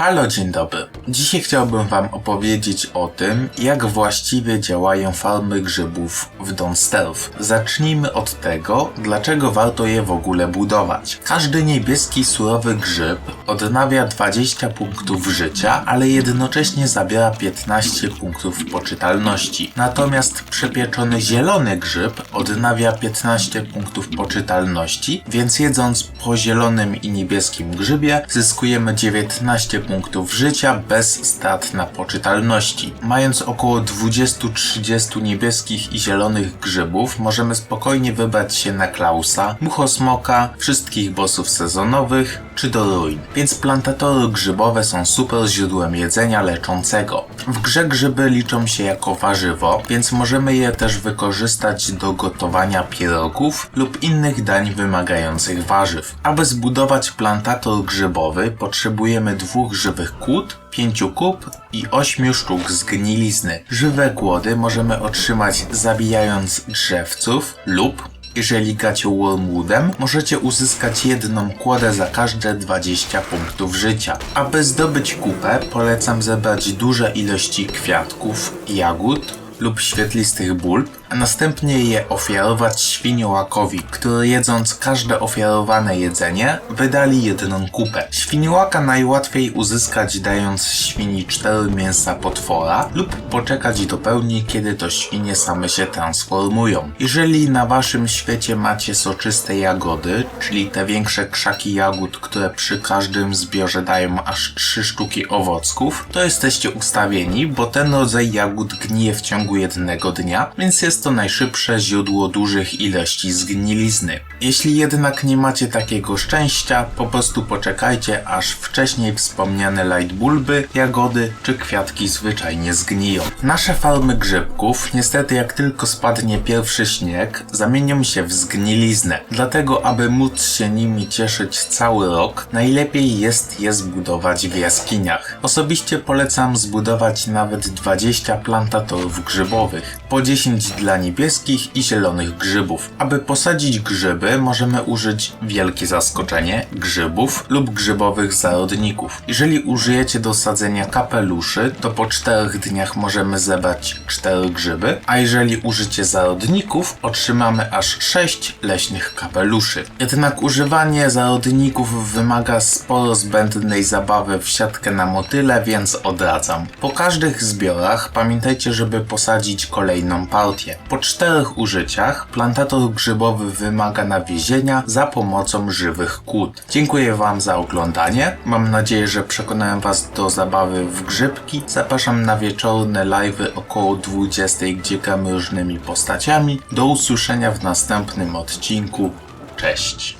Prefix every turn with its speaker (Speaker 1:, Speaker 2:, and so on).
Speaker 1: Halo, dzień dobry. Dzisiaj chciałbym Wam opowiedzieć o tym, jak właściwie działają farmy grzybów w Don't Stealth. Zacznijmy od tego, dlaczego warto je w ogóle budować. Każdy niebieski surowy grzyb odnawia 20 punktów życia, ale jednocześnie zabiera 15 punktów poczytalności. Natomiast przepieczony zielony grzyb odnawia 15 punktów poczytalności, więc jedząc po zielonym i niebieskim grzybie zyskujemy 19 punktów życia bez strat na poczytalności. Mając około 20-30 niebieskich i zielonych grzybów, możemy spokojnie wybrać się na Klausa, Muchosmoka, wszystkich bossów sezonowych czy do ruin. Więc plantatory grzybowe są super źródłem jedzenia leczącego. W grze grzyby liczą się jako warzywo, więc możemy je też wykorzystać do gotowania pierogów lub innych dań wymagających warzyw. Aby zbudować plantator grzybowy potrzebujemy dwóch żywych kłód, pięciu kup i ośmiu sztuk zgnilizny. Żywe głody możemy otrzymać zabijając drzewców lub jeżeli gacie Wormwoodem, możecie uzyskać jedną kłodę za każde 20 punktów życia. Aby zdobyć kupę, polecam zebrać duże ilości kwiatków, jagód lub świetlistych bulb, a następnie je ofiarować świniołakowi, który jedząc każde ofiarowane jedzenie, wydali jedną kupę. Świniołaka najłatwiej uzyskać dając świni 4 mięsa potwora lub poczekać do pełni, kiedy to świnie same się transformują. Jeżeli na waszym świecie macie soczyste jagody, czyli te większe krzaki jagód, które przy każdym zbiorze dają aż 3 sztuki owocków, to jesteście ustawieni, bo ten rodzaj jagód gnije w ciągu jednego dnia, więc jest to najszybsze źródło dużych ilości zgnilizny. Jeśli jednak nie macie takiego szczęścia, po prostu poczekajcie, aż wcześniej wspomniane light bulby, jagody czy kwiatki zwyczajnie zgniją. Nasze farmy grzybków, niestety jak tylko spadnie pierwszy śnieg, zamienią się w zgniliznę. Dlatego, aby móc się nimi cieszyć cały rok, najlepiej jest je zbudować w jaskiniach. Osobiście polecam zbudować nawet 20 plantatorów grzybowych, po 10 dla niebieskich i zielonych grzybów. Aby posadzić grzyby, możemy użyć wielkie zaskoczenie grzybów lub grzybowych zarodników. Jeżeli użyjecie do sadzenia kapeluszy, to po 4 dniach możemy zebrać 4 grzyby, a jeżeli użycie zarodników, otrzymamy aż 6 leśnych kapeluszy. Jednak używanie zarodników wymaga sporo zbędnej zabawy w siatkę na motyle, więc odradzam. Po każdych zbiorach pamiętajcie, żeby posadzić kolejną partię. Po czterech użyciach plantator grzybowy wymaga nawiezienia za pomocą żywych kłód. Dziękuję Wam za oglądanie. Mam nadzieję, że przekonałem Was do zabawy w grzybki. Zapraszam na wieczorne live'y około 20, gdzie gramy różnymi postaciami. Do usłyszenia w następnym odcinku. Cześć!